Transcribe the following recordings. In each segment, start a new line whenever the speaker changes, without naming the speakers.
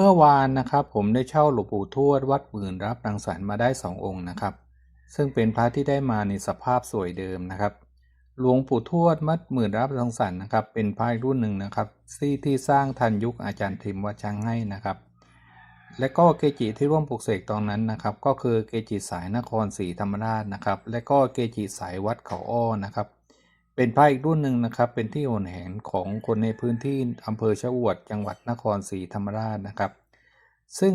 เมื่อวานนะครับผมได้เช่าหลวงปู่ทวดวัดหมื่นรับรังสรรค์มาได้สององค์นะครับ ซึ่งเป็นพระที่ได้มาในสภาพสวยเดิมนะครับ หลวงปู่ทวดมัดหมื่นรับรังสรรค์นะครับ เป็นพระรุ่นหนึ่งนะครับที่ที่สร้างทันยุคอาจารย์ทิมวัช้างให้นะครับ และก็เกจิที่ร่วมปลุกเสกตอนนั้นนะครับ ก็คือเกจิสายนครศรีธรรมราชนะครับ และก็เกจิสายวัดเขาอ้อนะครับ เป็นพระอีกรุ่นหนึ่งนะครับ เป็นที่โหนแหนของคนในพื้นที่อำเภอชะอวดจังหวัดนครศรีธรรมราชนะครับ ซึ่ง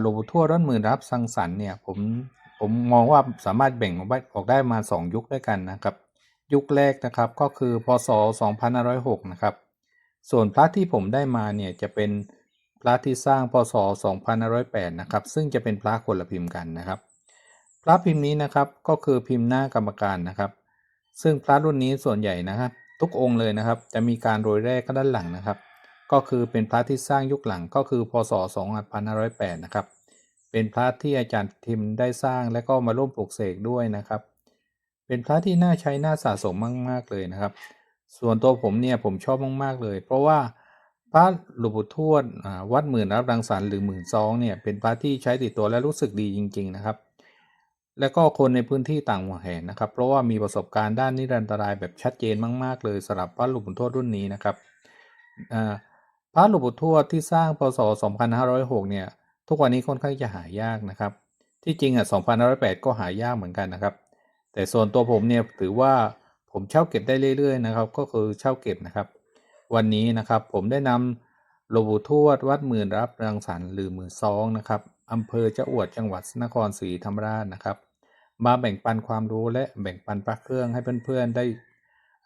หลวงปู่ทวดร้อนหมื่นรับสังสรรค์เนี่ยผมผมมองว่าสามารถแบ่งออกได้ออกได้มา 2 ยุคด้วยกันนะครับ ยุคแรกนะครับก็คือพศ2506นะครับส่วนพระที่ผมได้มาเนี่ยจะเป็นพระที่สร้างพศ2508นะครับซึ่งจะเป็นพระคนละพิมพ์กันนะครับ พระพิมพ์นี้นะครับก็คือพิมพ์หน้ากรรมการนะครับ ซึ่งพระรุ่นนี้ส่วนใหญ่นะครับ ทุกองค์เลยนะครับ จะมีการโรยแรกก็ด้านหลังนะครับ ก็คือเป็นพระที่สร้างยุคหลังก็คือพศ 2508 นะครับ เป็นพระที่อาจารย์ทิมได้สร้างและก็มาร่วมปลูกเสกด้วยนะครับ เป็นพระที่น่าใช้น่าสะสมมากๆเลยนะครับ ส่วนตัวผมเนี่ยผมชอบมากๆเลย เพราะว่าพระหลวงปู่ทวดวัดหมื่นรับรังสรรค์หรือหมื่นซองเนี่ยเป็นพระที่ใช้ติดตัวและรู้สึกดีจริง ๆ นะครับ และก็คนในพื้นที่ต่างหัวแห่นะครับ เพราะว่ามีประสบการณ์ด้านนิรันตรายแบบชัดเจนมาก ๆ เลยสำหรับพระหลวงปู่ทวดรุ่นนี้นะครับพระหลวงปู่ทวดที่สร้างพศ 2506 เนี่ย ทุกวันนี้ค่อนข้างจะหายากนะครับ ที่จริงอะ 2508 ก็หายากเหมือนกันนะครับ แต่ส่วนตัวผมเนี่ยถือว่าผมเช่าเก็บได้เรื่อย ๆ นะครับ ก็คือเช่าเก็บนะครับ วันนี้นะครับผมได้นำหลวงปู่ทวดวัดหมื่นรับรังสรรค์หรือหมื่นซองนะครับอำเภอเจ้าอวดจังหวัดนครศรีธรรมราชนะครับ มาแบ่งปันความรู้และแบ่งปันพระเครื่องให้เพื่อนๆได้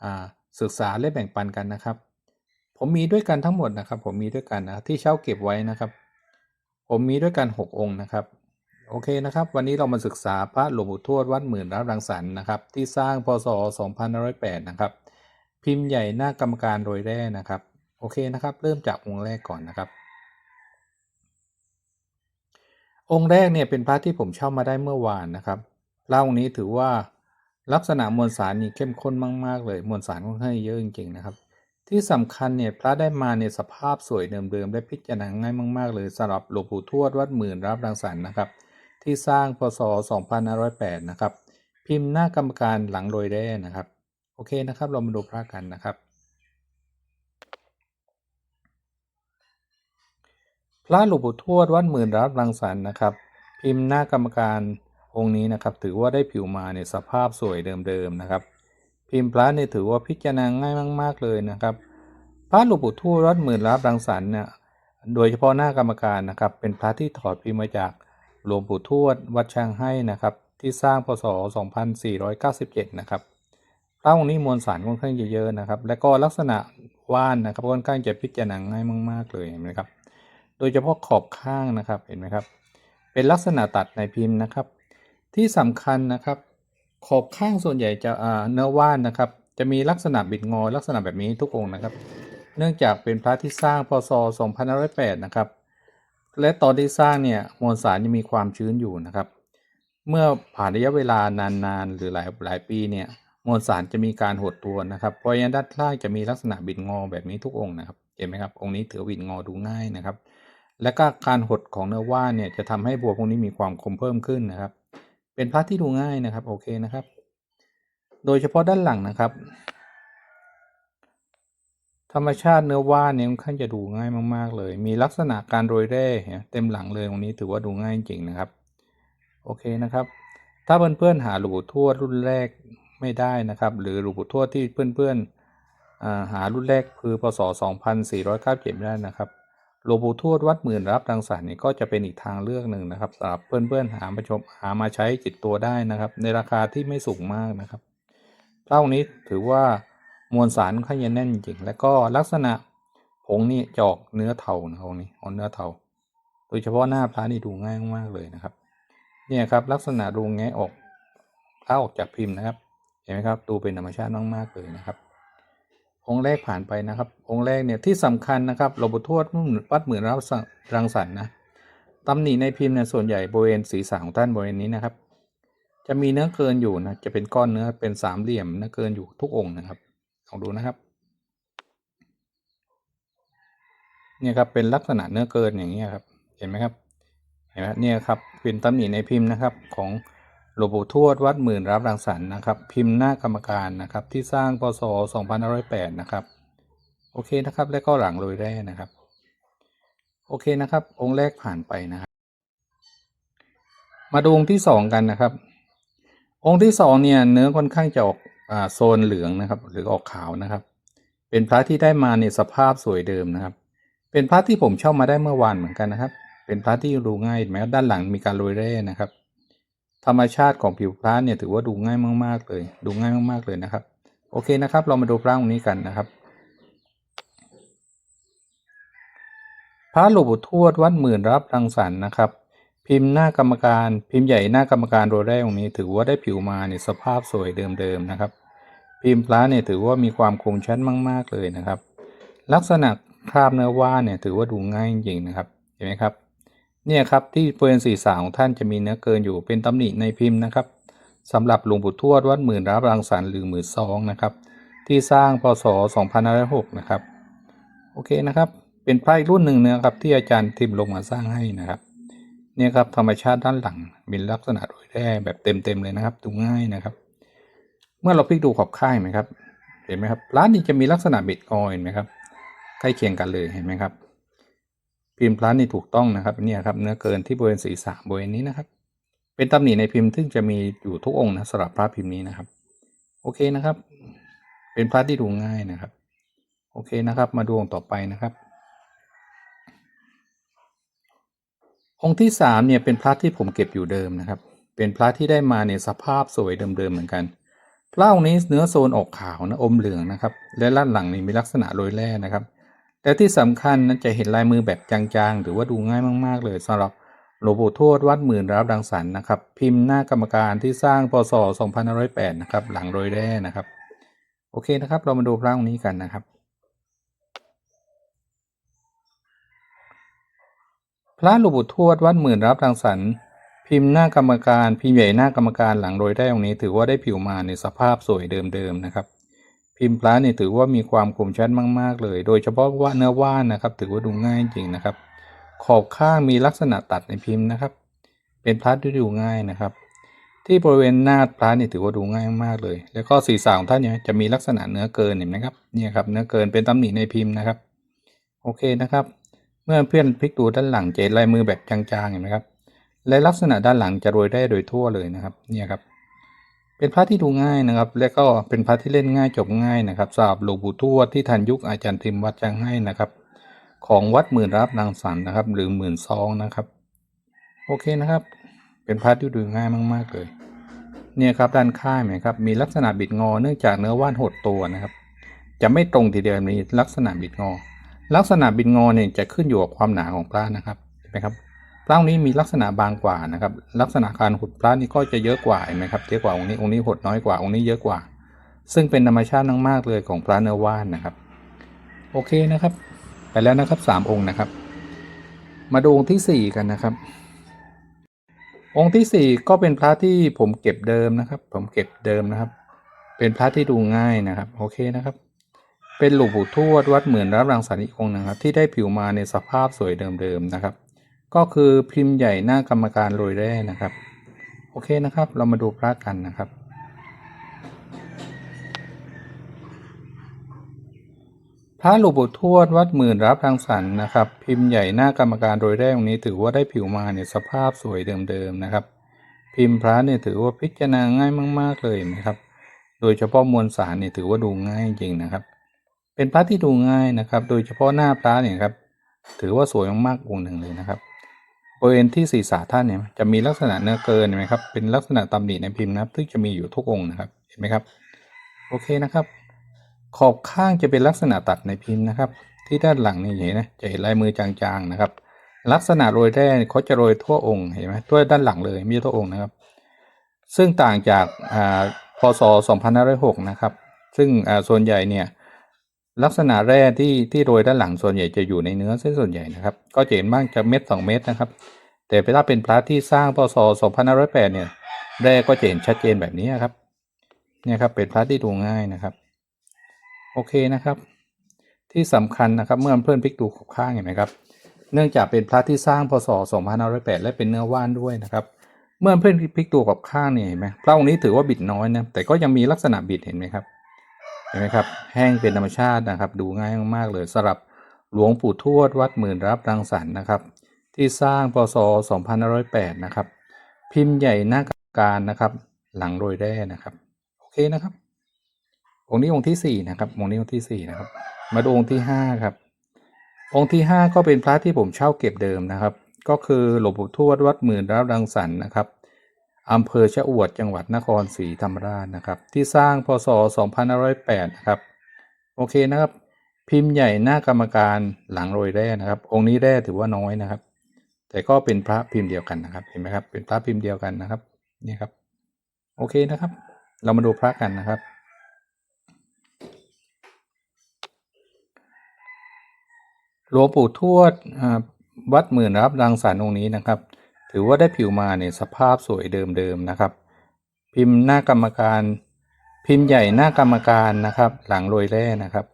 อ่าศึกษาและแบ่งปันกันนะครับ ผมมีด้วยกันทั้งหมดนะครับ ผมมีด้วยกันนะที่เช่าเก็บไว้นะครับ ผมมีด้วยกัน6องค์นะครับโอเคนะครับ วันนี้เรามาศึกษาพระหลวงปู่ทวดวัดหมื่นรับรังสรรค์นะครับ ที่สร้างพศ2508นะครับ พิมพ์ใหญ่หน้ากรรมการโดยแร่นะครับ โอเคนะครับ เริ่มจากองค์แรกก่อนนะครับ องค์แรกเนี่ยเป็นพระที่ผมเช่ามาได้เมื่อวานนะครับ พระองค์นี้ถือว่าลักษณะมวลสารนี่เข้มข้นมาก ๆ เลยมวลสารค่อนข้างเยอะจริงๆนะครับ ที่สำคัญเนี่ยพระได้มาในสภาพสวยเดิมๆได้พิจารณาง่ายมาก ๆ เลยสำหรับหลวงปู่ทวดวัดหมื่นรับรังสรรค์นะครับ ที่สร้างพศ 2508 นะครับ พิมพ์หน้ากรรมการหลังโรยแร่นะครับ โอเคนะครับ เรามาดูพระกันนะครับพระหลวงปู่ทวดวัดหมื่นรับรังสรรค์นะครับ พิมพ์หน้ากรรมการ องค์นี้นะครับถือว่าได้ผิวมาในสภาพสวยเดิมๆนะครับ พิมพ์พระเนี่ยถือว่าพิจารณาง่ายมาก ๆเลยนะครับพระหลวงปู่ทวดวัดหมื่นรับรังสรรค์เนี่ยโดยเฉพาะหน้ากรรมการนะครับ เป็นพระที่ถอดพิมพ์มาจากหลวงปู่ทวดวัดช่างให้นะครับ ที่สร้างพศ 2497 นะครับพระองค์นี้มวลสารค่อนข้างเยอะๆนะครับ และก็ลักษณะว่านนะครับค่อนข้างจะพิจารณาง่ายมาก ๆเลยเห็นไหมครับ โดยเฉพาะขอบข้างนะครับเห็นไหมครับ เป็นลักษณะตัดในพิมพ์นะครับ ที่สำคัญนะครับ ขอบข้างส่วนใหญ่จะเนื้อว่านนะครับ จะมีลักษณะบิดงอลักษณะแบบนี้ทุกองค์นะครับ เนื่องจากเป็นพระที่สร้างพศ2508นะครับ และตอนที่สร้างเนี่ยมวลสารยังมีความชื้นอยู่นะครับ เมื่อผ่านระยะเวลานานๆ หรือหลายหลายปีเนี่ยมวลสารจะมีการหดตัวนะครับ เพราะฉะนั้นด้านล่างจะมีลักษณะบิดงอแบบนี้ทุกองค์นะครับ เห็นไหมครับ องค์นี้ถือบิดงอดูง่ายนะครับ และก็การหดของเนื้อว่านเนี่ยจะทำให้บัวพวกนี้มีความคมเพิ่มขึ้นนะครับ เป็นพระที่ดูง่ายนะครับ โอเคนะครับ โดยเฉพาะด้านหลังนะครับ ธรรมชาติเนื้อว่านเนี่ยค่อนข้างจะดูง่ายมาก ๆ เลย มีลักษณะการโรยแร่เต็มหลังเลยตรงนี้ถือว่าดูง่ายจริงนะครับ โอเคนะครับ ถ้าเพื่อนๆหาหลวงปู่ทวดรุ่นแรกไม่ได้นะครับ หรือหลวงปู่ทวดที่เพื่อนๆหารุ่นแรกคือพศ 2497ไม่ได้นะครับ หลวงปู่ทวดวัดหมื่นรับรังสรรค์นี่ก็จะเป็นอีกทางเลือกหนึ่งนะครับสำหรับเพื่อนๆหามาชมหามาใช้จิตตัวได้นะครับ ในราคาที่ไม่สูงมากนะครับพระองค์นี้ถือว่ามวลสารค่อนข้างจะแน่นจริงและก็ลักษณะผงนี่จอกเนื้อเทานะครับองนี้ออกเนื้อเทาโดยเฉพาะหน้าพระนี่ดูง่ายมากเลยนะครับ เนี่ยครับลักษณะดูแงออกพระออกจากพิมพ์นะครับ เห็นไหมครับดูเป็นธรรมชาติมากๆเลยนะครับ องค์แรกผ่านไปนะครับ องค์แรกเนี่ยที่สำคัญนะครับหลวงปู่ทวดวัดหมื่นรับรังสรรค์นะตำหนิในพิมพ์เนี่ยส่วนใหญ่บริเวณศีรษะของท่านบริเวณนี้นะครับ จะมีเนื้อเกินอยู่นะจะเป็นก้อนเนื้อเป็นสามเหลี่ยมเนื้อเกินอยู่ทุกองค์นะครับลองดูนะครับเนี่ยครับเป็นลักษณะเนื้อเกินอย่างเงี้ยครับ เห็นไหมครับเห็นไหมเนี่ยครับเป็นตำหนิในพิมพ์นะครับของ หลวงปู่ทวดวัดหมื่นรับรังสรรค์นะครับ พิมพ์หน้ากรรมการนะครับ ที่สร้างพศ2508นะครับ โอเคนะครับ แล้วก็หลังโรยแร่นะครับ โอเคนะครับ องค์แรกผ่านไปนะครับ มาดูองค์ที่สองกันนะครับ องค์ที่สองเนี่ยเนื้อค่อนข้างจะออกอโซนเหลืองนะครับ หรือออกขาวนะครับ เป็นพระที่ได้มาในสภาพสวยเดิมนะครับ เป็นพระที่ผมเช่ามาได้เมื่อวานเหมือนกันนะครับ เป็นพระที่ดูง่ายเห็นไหมครับด้านหลังมีการโรยแร่นะครับ ธรรมชาติของผิวพระเนี่ยถือว่าดูง่ายมาก ๆ เลย ดูง่ายมาก ๆ เลยนะครับ โอเคนะครับ เรามาดูพระองค์นี้กันนะครับ พระหลวงปู่ทวดวัดหมื่นรับรังสรรค์นะครับ พิมพ์หน้ากรรมการ พิมพ์ใหญ่หน้ากรรมการโรยแรกองค์นี้ ถือว่าได้ผิวมาในสภาพสวยเดิมๆนะครับ พิมพ์พระเนี่ยถือว่ามีความคงชัดมาก ๆ เลยนะครับ ลักษณะคราบเนื้อว่านเนี่ยถือว่าดูง่ายจริงๆนะครับ เห็นไหมครับ เนี่ยครับที่บริเวณศีรษะของท่านจะมีเนื้อเกินอยู่เป็นตำหนิในพิมพ์นะครับสำหรับหลวงปู่ทวดวัดหมื่นรับรังสรรค์หรือหมื่นซองนะครับ ที่สร้างพศ2506นะครับ โอเคนะครับ เป็นพระอีกรุ่นหนึ่งนะครับที่อาจารย์ทิมลงมาสร้างให้นะครับ เนี่ยครับธรรมชาติด้านหลังมีลักษณะโดยแร่แบบเต็มๆเลยนะครับ ดูง่ายนะครับ เมื่อเราพลิกดูขอบข้างไหมครับ เห็นไหมครับร้านนี้จะมีลักษณะบิดออยเห็นไหมครับใกล้เคียงกันเลยเห็นไหมครับ พิมพ์พลาสนี่ถูกต้องนะครับเนี่ยครับเนื้อเกินที่บริเวณศีรษะบริเวณนี้นะครับ เป็นตำหนิในพิมพ์ซึ่งจะมีอยู่ทุกองค์นะสำหรับพระพิมพ์นี้นะครับ โอเคนะครับ เป็นพระที่ดูง่ายนะครับ โอเคนะครับ มาดูองค์ต่อไปนะครับ องค์ที่สามเนี่ยเป็นพระที่ผมเก็บอยู่เดิมนะครับ เป็นพระที่ได้มาในสภาพสวยเดิมๆเหมือนกันพระองค์นี้เนื้อโซนออกขาวนะอมเหลืองนะครับ และด้านหลังนี่มีลักษณะโรยแร่นะครับ แต่ที่สำคัญนั้นจะเห็นลายมือแบบจางๆ หรือว่าดูง่ายมากๆ เลยสำหรับหลวงปู่ทวดวัดหมื่นรับดังสรรค์นะครับ พิมพ์หน้ากรรมการที่สร้างพศ2508นะครับ หลังโรยแร่นะครับ โอเคนะครับ เรามาดูพระองค์นี้กันนะครับ พระหลวงปู่ทวดวัดหมื่นรับรังสรรพิมพ์หน้ากรรมการพิมพ์ใหญ่หน้ากรรมการหลังโรยได้ตรงนี้ ถือว่าได้ผิวมาในสภาพสวยเดิมๆนะครับ พิมพ์พระเนี่ยถือว่ามีความคมชัดมาก ๆ เลย โดยเฉพาะว่าเนื้อว่านนะครับ ถือว่าดูง่ายจริงนะครับ ขอบข้างมีลักษณะตัดในพิมพ์นะครับ เป็นพระที่ดูง่ายนะครับ ที่บริเวณหน้าพระนี่ยถือว่าดูง่ายมากเลย แล้วก็ศีรษะของท่านเนี่ยจะมีลักษณะเนื้อเกินเห็นไหมครับเนี่ยครับเนื้อเกินเป็นตำหนิในพิมพ์นะครับ โอเคนะครับ เมื่อเพื่อนพลิกดูด้านหลังเห็นลายมือแบบจางๆเห็นไหมครับและลักษณะด้านหลังจะโรยได้โดยทั่วเลยนะครับ เนี่ยครับ เป็นพระที่ดูง่ายนะครับ และก็เป็นพระที่เล่นง่ายจบง่ายนะครับสำหรับหลวงปู่ทวดที่ทันยุคอาจารย์ทิมวัดจังให้นะครับ ของวัดหมื่นรับนางสันนะครับ หรือหมื่นซองนะครับ โอเคนะครับ เป็นพระที่ดูง่ายมากๆเลยเนี่ยครับด้านข้างเนไหมครับมีลักษณะบิดงอเนื่องจากเนื้อว่านหดตัวนะครับ จะไม่ตรงทีเดียวมีลักษณะบิดงอ ลักษณะบิดงอเนี่ยจะขึ้นอยู่กับความหนาของพระนะครับเห็นไหมครับ พระองค์นี้มีลักษณะบางกว่านะครับ ลักษณะการหดพระนี่ก็จะเยอะกว่าเห็นไหมครับเยอะกว่าองค์นี้องค์นี้หดน้อยกว่าองค์นี้เยอะกว่า ซึ่งเป็นธรรมชาติมากๆเลยของพระเนื้อว่านนะครับ โอเคนะครับ ไปแล้วนะครับสามองค์นะครับ มาดูองค์ที่สี่กันนะครับ องค์ที่สี่ก็เป็นพระที่ผมเก็บเดิมนะครับ ผมเก็บเดิมนะครับ เป็นพระที่ดูง่ายนะครับ โอเคนะครับเป็นหลวงปู่ทวดวัดเหมือนรับรังสรรค์อีกองนะครับ ที่ได้ผิวมาในสภาพสวยเดิมๆนะครับ ก็คือพิมพ์ใหญ่หน้ากรรมการโรยแร่นะครับ โอเคนะครับ เรามาดูพระกันนะครับ พระหลวงปู่ทวดวัดหมื่นรับรังสรรค์นะครับ พิมพ์ใหญ่หน้ากรรมการโดยแรกนี้ถือว่าได้ผิวมาในสภาพสวยเดิมๆนะครับ พิมพ์พระเนี่ยถือว่าพิจารณาง่ายมาก ๆเลยนะครับ โดยเฉพาะมวลสารเนี่ยถือว่าดูง่ายจริงนะครับ เป็นพระที่ดูง่ายนะครับ โดยเฉพาะหน้าพระเนี่ยครับ ถือว่าสวยมากๆองค์หนึ่งเลยนะครับ ริเวณที่ศีรษะท่านเนี่ยจะมีลักษณะเนื้อเกินเห็นไหมครับเป็นลักษณะตำหนิในพิมพ์นะครับซึ่งจะมีอยู่ทุกองค์นะครับเห็นไหมครับโอเคนะครับ ขอบข้างจะเป็นลักษณะตัดในพิมพ์นะครับ ที่ด้านหลังนี่เห็นนะจะเห็นลายมือจางๆนะครับ ลักษณะโรยแร่เขาจะโรยทั่วองค์เห็นไหมทั่วด้านหลังเลยมใช่ทั่วองค์นะครับ ซึ่งต่างจากอ่าพศ 2506 นะครับ ซึ่งส่วนใหญ่เนี่ย ลักษณะแร่ที่ที่โรยด้านหลังส่วนใหญ่จะอยู่ในเนื้อเส้นส่วนใหญ่นะครับ ก็จะเห็นบ้างจะเม็ดสองเม็ดนะครับ แต่ถ้าเป็นพระที่สร้างพศ2508เนี่ยแร่ก็จะเห็นชัดเจนแบบนี้ครับเนี่ยครับเป็นพระที่ดูง่ายนะครับ โอเคนะครับ ที่สำคัญนะครับเมื่อเพื่อนพลิกดูขอบข้างเห็นไหมครับ เนื่องจากเป็นพระที่สร้างพศ2508และเป็นเนื้อว่านด้วยนะครับเมื่อเพื่อนพลิกตัวกับข้างเนี่ยเห็นไหมพระองค์นี้ถือว่าบิดน้อยนะแต่ก็ยังมีลักษณะบิดเห็นไหมครับ ห็นไหมครับแห้งเป็นธรรมชาตินะครับ ดูง่ายมากๆเลยสำหรับหลวงปู่ทวดวัดหมื่นรับรังสรรค์นะครับ ที่สร้างพศ2508นะครับ พิมพ์ใหญ่หน้าการนะครับ หลังโรยแร่นะครับ โอเคนะครับ องค์นี้องค์ที่สี่นะครับองค์นี้องค์ที่สี่นะครับ มาดูองค์ที่ห้าครับองค์ที่ห้าก็เป็นพระที่ผมเช่าเก็บเดิมนะครับ ก็คือหลวงปู่ทวดวัดหมื่นรับรังสรรค์นะครับ อำเภอชะอวดจังหวัดนครศรีธรรมราชนะครับ ที่สร้างพศ 2508 นะครับ โอเคนะครับ พิมพ์ใหญ่หน้ากรรมการหลังโรยแร่นะครับ องค์นี้แร่ถือว่าน้อยนะครับ แต่ก็เป็นพระพิมพ์เดียวกันนะครับ เห็นไหมครับ เป็นพระพิมพ์เดียวกันนะครับ นี่ครับ โอเคนะครับ เรามาดูพระกันนะครับหลวงปู่ทวดวัดหมื่นรับรังสรรค์องค์นี้นะครับ ถือว่าได้ผิวมาในสภาพสวยเดิมๆนะครับ พิมพ์หน้ากรรมการ พิมพ์ใหญ่หน้ากรรมการนะครับ หลังโรยแร่นะครับ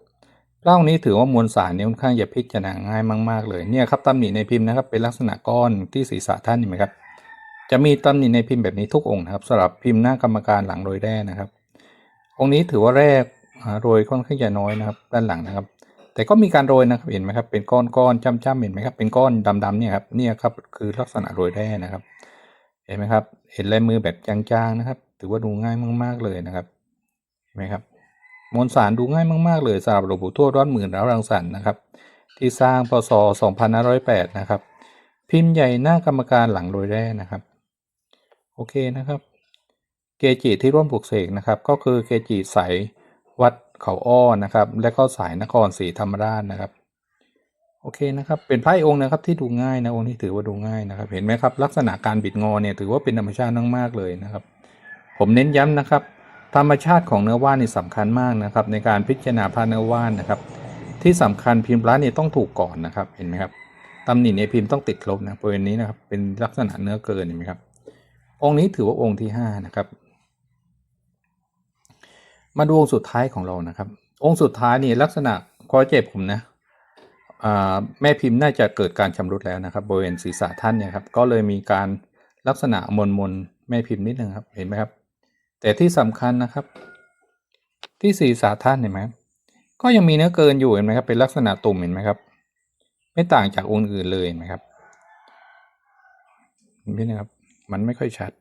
เล่านี้ถือว่ามวลสารเนี่ยค่อนข้างจะพิจารณาง่ายมากๆเลยเนี่ยครับตำหนิในพิมพ์นะครับ เป็นลักษณะก้อนที่ศีรษะท่านเห็นไหมครับจะมีตำหนิในพิมพ์แบบนี้ทุกองค์นะครับสำหรับพิมพ์หน้ากรรมการหลังโรยแร่นะครับ องค์นี้ถือว่าแรกอ่โรยค่อนข้างจะน้อยนะครับ ด้านหลังนะครับ แต่ก็มีการโรยนะครับเห็นไหมครับเป็นก้อนก้อนจ้ำจ้ำเห็นไหมครับเป็นก้อนดำๆเนี่ยครับเนี่ยครับคือลักษณะโรยแร่นะครับ เห็นไหมครับ เห็นลายมือแบบจางๆนะครับ ถือว่าดูง่ายมากๆเลยนะครับเห็นไหมครับมวลสารดูง่ายมากๆเลยสำหรับหลวงปู่ทวดร้อนหมื่นแล้วรังสรรค์นะครับ ที่สร้างพศ2508นะครับ พิมพ์ใหญ่หน้ากรรมการหลังโรยแร่นะครับ โอเคนะครับ เกจิที่ร่วมปลูกเสกนะครับ ก็คือเกจิสายวัด เขาอ้อนะครับ และก็สายนครศรีธรรมราชนะครับ โอเคนะครับ เป็นไพระอีกองค์นะครับที่ดูง่ายนะองค์นี้ถือว่าดูง่ายนะครับ เห็นไหมครับ ลักษณะการบิดงอเนี่ยถือว่าเป็นธรรมชาติมากๆเลยนะครับ ผมเน้นย้ำนะครับ ธรรมชาติของเนื้อว่านนี่สำคัญมากนะครับ ในการพิจารณาพระเนื้อว่านนะครับ ที่สำคัญพิมพ์พระเนี่ยต้องถูกก่อนนะครับ เห็นไหมครับตำหนิในพิมพ์ต้องติดครบนะบริเวณนี้นะครับเป็นลักษณะเนื้อเกินเห็นไหมครับองค์นี้ถือว่าองค์ที่ห้านะครับ มาดูองค์สุดท้ายของเรานะครับ องค์สุดท้ายนี่ลักษณะคอเจ็บผมนะแม่พิมพ์น่าจะเกิดการชำรุดแล้วนะครับบริเวณศีรษะท่านเนี่ยครับก็เลยมีการลักษณะมนมนแม่พิมพ์นิดนึงครับเห็นไหมครับ แต่ที่สำคัญนะครับ ที่ศีรษะท่านเห็นไหมก็ยังมีเนื้อเกินอยู่เห็นไหมครับเป็นลักษณะตุ่มเห็นไหมครับ ไม่ต่างจากองค์อื่นเลยเห็นไหมครับนี่นะครับ มันไม่ค่อยชัด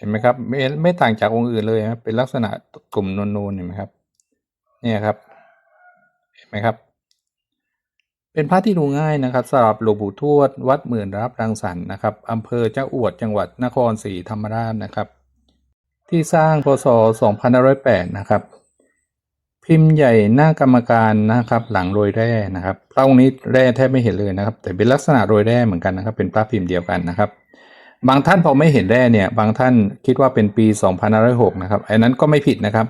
เห็นไหมครับไม่ไม่ต่างจากองค์อื่นเลยครับเป็นลักษณะกลุ่มนูนๆเห็นไหมครับเนี่ยครับ เห็นไหมครับ เป็นพระที่ดูง่ายนะครับสำหรับหลวงปู่ทวด วัดหมื่นรับรังสรรค์นะครับอำเภอเจ้าอวดจังหวัดนครศรีธรรมราชนะครับ ที่สร้างพศ2508นะครับพิมพ์ใหญ่หน้ากรรมการนะครับ หลังโรยแร่นะครับพระองค์นี้แร่แทบไม่เห็นเลยนะครับ แต่เป็นลักษณะโรยแร่เหมือนกันนะครับ เป็นพระพิมพ์เดียวกันนะครับ บางท่านพอไม่เห็นแร่เนี่ย บางท่านคิดว่าเป็นปี2506นะครับอันนั้นก็ไม่ผิดนะครับ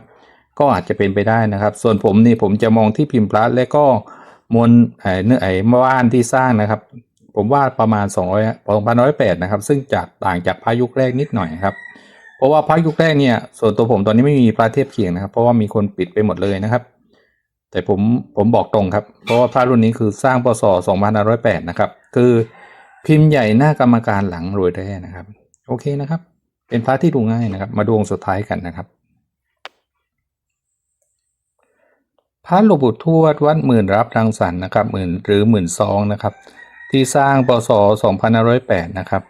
ก็อาจจะเป็นไปได้นะครับ ส่วนผมนี่ผมจะมองที่พิมพ์พระและก็มวลไอ้เนื้อไอ้ว่านที่สร้างนะครับ ผมว่าประมาณ200 2,108นะครับ ซึ่งจากต่างจากพระยุคแรกนิดหน่อยครับ เพราะว่าพระยุคแรกเนี่ย ส่วนตัวผมตอนนี้ไม่มีพระเทียบเคียงนะครับ เพราะว่ามีคนปิดไปหมดเลยนะครับ แต่ผมผมบอกตรงครับ เพราะว่าพระรุ่นนี้คือสร้างพศ2508นะครับ คือ พิมพ์ใหญ่หน้ากรรมการหลังโรยแร่นะครับ โอเคนะครับ เป็นพระที่ดูง่ายนะครับ มาดูองค์สุดท้ายกันนะครับพระหลวงปู่ทวดวัดหมื่นรับรังสรรค์นะครับหมื่นหรือหมื่นซองนะครับ ที่สร้างปศ2508นะครับ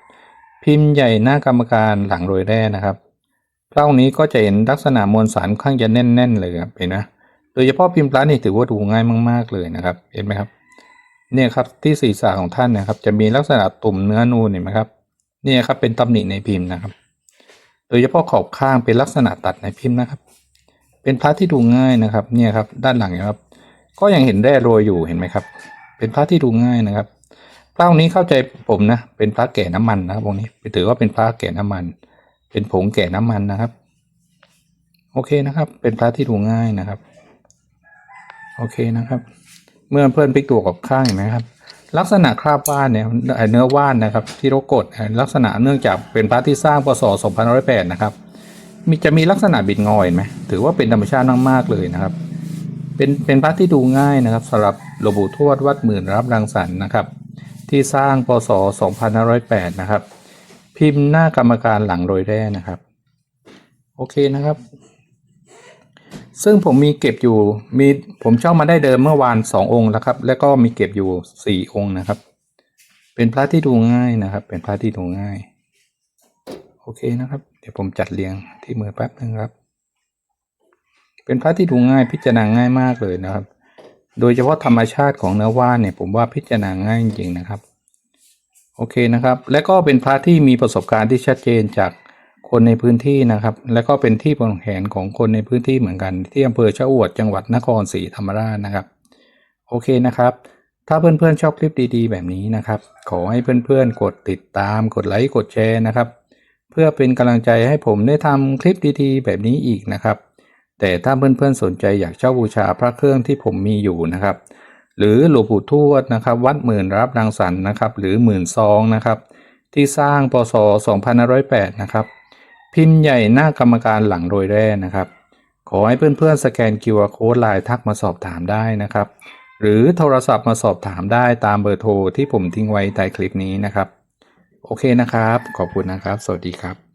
พิมพ์ใหญ่หน้ากรรมการหลังโรยแร่นะครับเล่านี้ก็จะเห็นลักษณะมวลสารค่อนข้างจะแน่น ๆ เลยครับเห็นไหมโดยเฉพาะพิมพ์พระนี่ถือว่าดูง่ายมาก ๆเลยนะครับ เห็นไหมครับ เนี่ยครับที่ศีรษะของท่านนะครับ จะมีลักษณะตุ่มเนื้อนูนเห็นไหมครับเนี่ยครับเป็นตำหนิในพิมพ์นะครับ โดยเฉพาะขอบข้างเป็นลักษณะตัดในพิมพ์นะครับ เป็นพระที่ดูง่ายนะครับ เนี่ยครับด้านหลังนะครับ ก็ยังเห็นแร่โรยอยู่เห็นไหมครับ เป็นพระที่ดูง่ายนะครับพระองค์นี้เข้าใจผมนะ เป็นพระแก่น้ำมันนะครับองนี้ไปถือว่าเป็นพระแก่น้ำมัน เป็นผงแก่น้ำมันนะครับ โอเคนะครับ เป็นพระที่ดูง่ายนะครับ โอเคนะครับ เมื่อเพื่อนพลิกตัวกับข้างเห็นไหมครับ ลักษณะคราบว่านเนี่ยเนื้อว่านนะครับที่เรากดลักษณะเนื่องจากเป็นพระที่สร้างพศ2508นะครับมีจะมีลักษณะบิดงอเห็นไหมถือว่าเป็นธรรมชาติมากๆเลยนะครับ เป็นเป็นพระที่ดูง่ายนะครับสำหรับหลวงปู่ทวดวัดหมื่นรับรังสรรค์นะครับ ที่สร้างพศ2508นะครับ พิมพ์หน้ากรรมการหลังโรยแร่นะครับ โอเคนะครับ ซึ่งผมมีเก็บอยู่มีผมเช่ามาได้เดิมเมื่อวานสององค์แล้วครับ แล้วก็มีเก็บอยู่สี่องค์นะครับ เป็นพระที่ดูง่ายนะครับ เป็นพระที่ดูง่าย โอเคนะครับ เดี๋ยวผมจัดเรียงที่มือแป๊บนึงครับ เป็นพระที่ดูง่ายพิจารณาง่ายมากเลยนะครับ โดยเฉพาะธรรมชาติของเนื้อว่านเนี่ย ผมว่าพิจารณาง่ายจริงๆนะครับ โอเคนะครับ และก็เป็นพระที่มีประสบการณ์ที่ชัดเจนจาก คนในพื้นที่นะครับ และก็เป็นที่ปองแขนของคนในพื้นที่เหมือนกันที่อำเภอชะอวดจังหวัดนครศรีธรรมราชนะครับ โอเคนะครับ ถ้าเพื่อนๆชอบคลิปดีๆ แบบนี้นะครับ ขอให้เพื่อนๆกดติดตามกดไลค์กดแชร์นะครับ เพื่อเป็นกำลังใจให้ผมได้ทำคลิปดีๆ แบบนี้อีกนะครับ แต่ถ้าเพื่อนๆสนใจอยากเช่าบูชาพระเครื่องที่ผมมีอยู่นะครับ หรือหลวงปู่ทวดนะครับ วัดหมื่นรับรังสรรค์นะครับ หรือหมื่นซองนะครับ ที่สร้างปศ2508 นะครับ พิมใหญ่หน้ากรรมการหลังโดยแร่นะครับ ขอให้เพื่อนๆสแกน QR Code ไลน์ทักมาสอบถามได้นะครับ หรือโทรศัพท์มาสอบถามได้ตามเบอร์โทรที่ผมทิ้งไว้ใต้คลิปนี้นะครับ โอเคนะครับ ขอบคุณนะครับ สวัสดีครับ